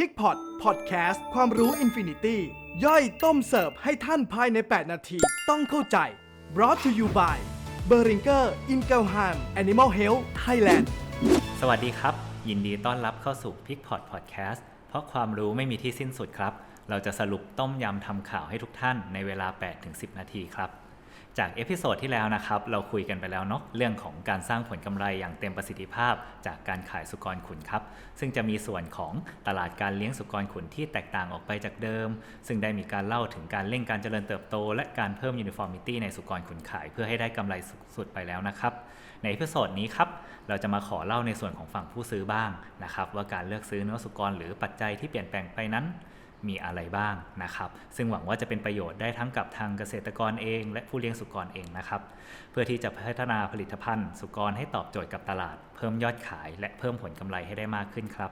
พิกพอตพอดแคสต์ความรู้อินฟินิตี้ย่อยต้มเสิร์ฟให้ท่านภายใน 8 นาที ต้องเข้าใจ brought to you by b e r i n g e r i n g e l h a m Animal Health Thailand สวัสดีครับ ยินดีต้อนรับเข้าสู่ p i c p o t Podcast เพราะความรู้ไม่มีที่สิ้นสุดครับ เราจะสรุปต้มยำทำข่าวให้ทุกท่านในเวลา 8-10 นาทีครับ จากเอพิโซดที่แล้วนะครับ เราคุยกันไปแล้วเนาะเรื่องของการสร้างผลกำไรอย่างเต็มประสิทธิภาพ จากการขายสุกรขุนครับ ซึ่งจะมีส่วนของตลาดการเลี้ยงสุกรขุนที่แตกต่างออกไปจากเดิม ซึ่งได้มีการเล่าถึงการเร่งการเจริญเติบโต และการเพิ่มยูนิฟอร์มิตี้ในสุกรขุนขาย เพื่อให้ได้กำไรสูงสุดไปแล้วนะครับ ในเอพิโซดนี้ครับเราจะมาขอเล่าในส่วนของฝั่งผู้ซื้อบ้างนะครับว่าการเลือกซื้อเนื้อสุกรหรือปัจจัยที่เปลี่ยนแปลงไปนั้น มีอะไรบ้างนะครับ ซึ่งหวังว่าจะเป็นประโยชน์ได้ทั้งกับทางเกษตรกรเอง และผู้เลี้ยงสุกรเองนะครับ เพื่อที่จะพัฒนาผลิตภัณฑ์ สุกรให้ตอบโจทย์กับตลาด เพิ่มยอดขาย และเพิ่มผลกำไรให้ได้มากขึ้นครับ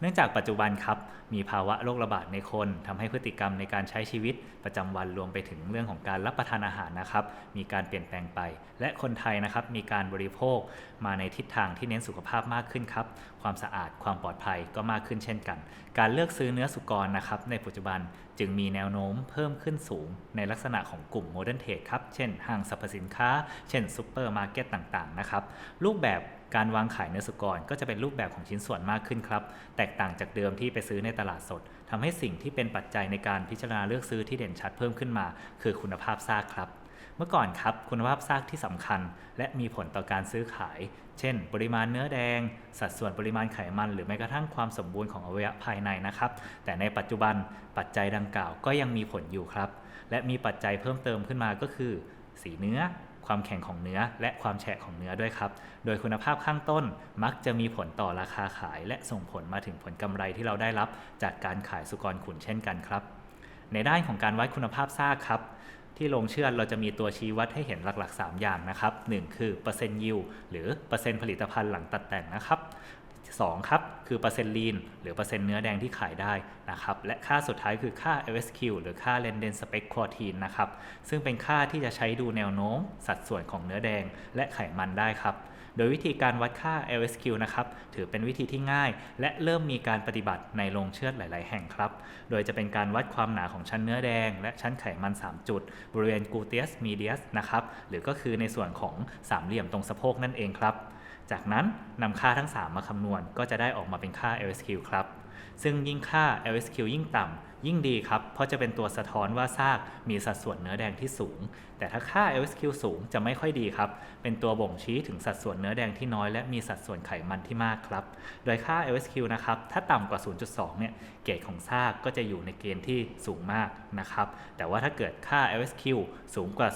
เนื่องจากปัจจุบันครับ มีภาวะโรคระบาดในคนทำให้พฤติกรรมในการใช้ชีวิตประจำวันรวมไปถึงเรื่องของการรับประทานอาหารนะครับ มีการเปลี่ยนแปลงไป และคนไทยนะครับมีการบริโภคมาในทิศทางที่เน้นสุขภาพมากขึ้นครับ ความสะอาดความปลอดภัยก็มากขึ้นเช่นกัน การเลือกซื้อเนื้อสุกรนะครับในปัจจุบันจึงมีแนวโน้มเพิ่มขึ้นสูง ในลักษณะของกลุ่มโมเดิร์นเทรดครับ เช่นห้างสรรพสินค้า เช่นซูเปอร์มาร์เก็ตต่างๆนะครับ รูปแบบการวางขายเนื้อสุกรก็จะเป็นรูปแบบของชิ้นส่วนมากขึ้นครับ แตกต่างจากเดิมที่ไปซื้อในตลาดสดทำให้สิ่งที่เป็นปัจจัยในการพิจารณาเลือกซื้อที่เด่นชัดเพิ่มขึ้นมา คือคุณภาพซากครับ เมื่อก่อนครับคุณภาพซากที่สำคัญ และมีผลต่อการซื้อขาย เช่น ปริมาณเนื้อแดง สัดส่วนปริมาณไขมัน หรือแม้กระทั่งความสมบูรณ์ของอวัยวะภายในนะครับ แต่ในปัจจุบันปัจจัยดังกล่าวก็ยังมีผลอยู่ครับ และมีปัจจัยเพิ่มเติมขึ้นมาก็คือ สีเนื้อ ความแข็งของเนื้อ และความแฉะของเนื้อด้วยครับ โดยคุณภาพข้างต้นมักจะมีผลต่อราคาขาย และส่งผลมาถึงผลกำไรที่เราได้รับ จากการขายสุกรขุนเช่นกันครับ ในด้านของการวัดคุณภาพซากครับที่ลงเชื่อเราจะมีตัวชี้วัดให้เห็นหลักๆ 3 อย่างนะครับ 1 คือเปอร์เซ็นต์ยิวหรือเปอร์เซ็นต์ผลิตภัณฑ์หลังตัดแต่งนะครับ 2ครับ คือเปอร์เซ็นต์ลีนหรือเปอร์เซ็นต์เนื้อแดงที่ขายได้นะครับ และค่าสุดท้ายคือค่า LSQ หรือค่า r e n d e n Spec Protein นะครับ ซึ่งเป็นค่าที่จะใช้ดูแนวโน้ม สัดส่วนของเนื้อแดงและไขมันได้ครับ โดยวิธีการวัดค่า LSQ นะครับถือเป็นวิธีที่ง่าย และเริ่มมีการปฏิบัติในโรงเชือดหลาย ๆ แห่งครับ โดยจะเป็นการวัดความหนาของชั้นเนื้อแดง และชั้นไขมัน 3 จุด บริเวณ gluteus medius นะครับหรือก็คือในส่วนของสามเหลี่ยมตรงสะโพกนั่นเองครับ จากนั้นนำค่าทั้ง 3 มาคำนวณ ก็จะได้ออกมาเป็นค่า LSQ ครับซึ่งยิ่งค่า LSQ ยิ่งต่ำ ยิ่งดีครับ เพราะจะเป็นตัวสะท้อนว่าซากมีสัดส่วนเนื้อแดงที่สูง แต่ถ้าค่า LSQ สูงจะไม่ค่อยดีครับ เป็นตัวบ่งชี้ถึงสัดส่วนเนื้อแดงที่น้อย และมีสัดส่วนไขมันที่มากครับ โดยค่า LSQ นะครับ ถ้าต่ำกว่า 0.2 เนี่ย เกรดของซากก็จะอยู่ในเกณฑ์ที่สูงมากนะครับ แต่ว่าถ้าเกิดค่า LSQ สูงกว่า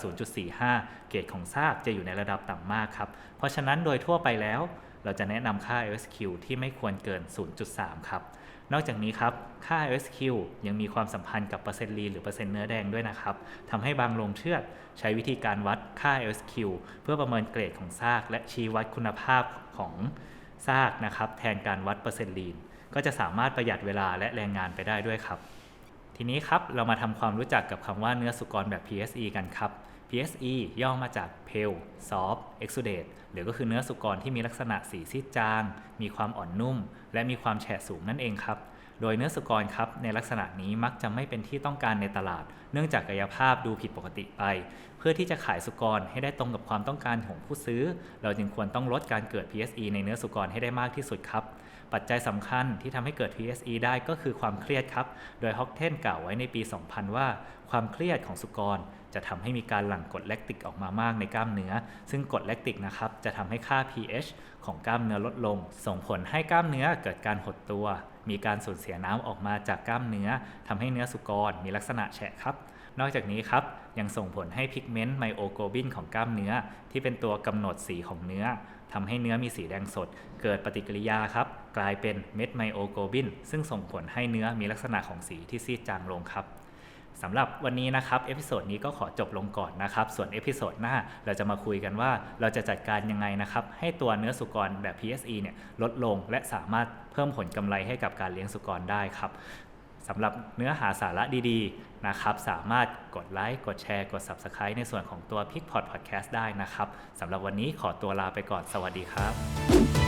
0.45 เกรดของซากจะอยู่ในระดับต่ำมากครับ เพราะฉะนั้นโดยทั่วไปแล้ว เราจะแนะนำค่า LSQ ที่ไม่ควรเกิน 0.3 ครับ นอกจากนี้ครับ ค่า SQ ยังมีความสัมพันธ์กับเปอร์เซ็นต์ลีหรือเปอร์เซ็นต์เนื้อแดงด้วยนะครับทำให้บางโรงเชือดใช้วิธีการวัดค่า SQ เพื่อประเมินเกรดของซาก และชี้วัดคุณภาพของซากนะครับแทนการวัดเปอร์เซ็นต์ลีนก็จะสามารถประหยัดเวลาและแรงงานไปได้ด้วยครับ ทีนี้ครับเรามาทำความรู้จักกับคำว่าเนื้อสุกรแบบ PSE กันครับ PSE ย่อมาจาก Pale Soft Exudate หรือก็คือเนื้อสุกรที่มีลักษณะสีซีดจาง มีความอ่อนนุ่ม และมีความแฉะสูงนั่นเองครับ โดยเนื้อสุกรครับในลักษณะนี้มักจะไม่เป็นที่ต้องการในตลาด เนื่องจากกายภาพดูผิดปกติไป เพื่อที่จะขายสุกรให้ได้ตรงกับความต้องการของผู้ซื้อ เราจึงควรต้องลดการเกิด PSE ในเนื้อสุกรให้ได้มากที่สุดครับปัจจัยสำคัญที่ทำให้เกิด PSE ได้ก็คือความเครียดครับ โดยฮอกเทนกล่าวไว้ในปี 2000 ว่า ความเครียดของสุกร จะทำให้มีการหลั่งกรดแลคติกออกมามากในกล้ามเนื้อ ซึ่งกรดแลคติกนะครับจะทำให้ค่า pH ของกล้ามเนื้อลดลง ส่งผลให้กล้ามเนื้อเกิดการหดตัว มีการสูญเสียน้ำออกมาจากกล้ามเนื้อทำให้เนื้อสุกรมีลักษณะแฉะครับนอกจากนี้ครับยังส่งผลให้พิกเมนต์ไมโอโกลบินของกล้ามเนื้อ ที่เป็นตัวกำหนดสีของเนื้อทำให้เนื้อมีสีแดงสด เกิดปฏิกิริยาครับ กลายเป็นเม็ดไมโอโกลบิน ซึ่งส่งผลให้เนื้อมีลักษณะของสีที่ซีดจางลงครับ สำหรับวันนี้นะครับเอพิโซดนี้ก็ขอจบลงก่อนนะครับ ส่วนเอพิโซดหน้าเราจะมาคุยกันว่าเราจะจัดการยังไงนะครับ ให้ตัวเนื้อสุกรแบบ PSE เนี่ยลดลงและสามารถเพิ่มผลกำไรให้กับการเลี้ยงสุกรได้ครับสำหรับเนื้อหาสาระดีๆนะครับ สามารถกดไลค์กดแชร์ กด Subscribe ในส่วนของตัว p i c p o d Podcast ได้นะครับสำหรับวันนี้ขอตัวลาไปก่อนสวัสดีครับ